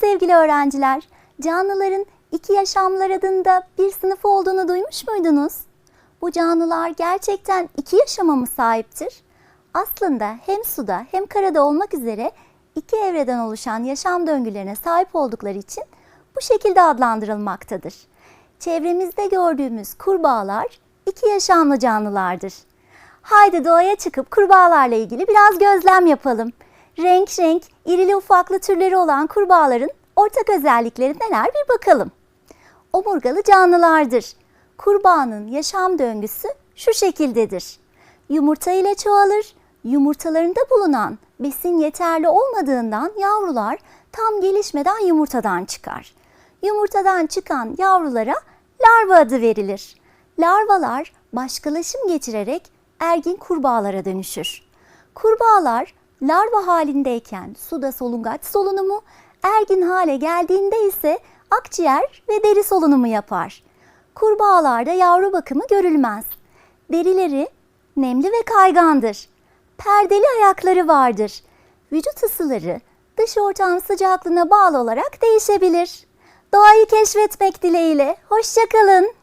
sevgili öğrenciler. Canlıların iki yaşamlar adında bir sınıf olduğunu duymuş muydunuz? Bu canlılar gerçekten iki yaşama mı sahiptir? Aslında hem suda hem karada olmak üzere iki evreden oluşan yaşam döngülerine sahip oldukları için bu şekilde adlandırılmaktadır. Çevremizde gördüğümüz kurbağalar iki yaşamlı canlılardır. Haydi doğaya çıkıp kurbağalarla ilgili biraz gözlem yapalım. Renk renk, irili ufaklı türleri olan kurbağaların ortak özellikleri neler bir bakalım. Omurgalı canlılardır. Kurbağanın yaşam döngüsü şu şekildedir. Yumurta ile çoğalır. Yumurtalarında bulunan besin yeterli olmadığından yavrular tam gelişmeden yumurtadan çıkar. Yumurtadan çıkan yavrulara larva adı verilir. Larvalar başkalaşım geçirerek ergin kurbağalara dönüşür. Kurbağalar larva halindeyken suda solungaç solunumu, ergin hale geldiğinde ise akciğer ve deri solunumu yapar. Kurbağalarda yavru bakımı görülmez. Derileri nemli ve kaygandır. Perdeli ayakları vardır. Vücut ısıları dış ortam sıcaklığına bağlı olarak değişebilir. Doğayı keşfetmek dileğiyle. Hoşçakalın.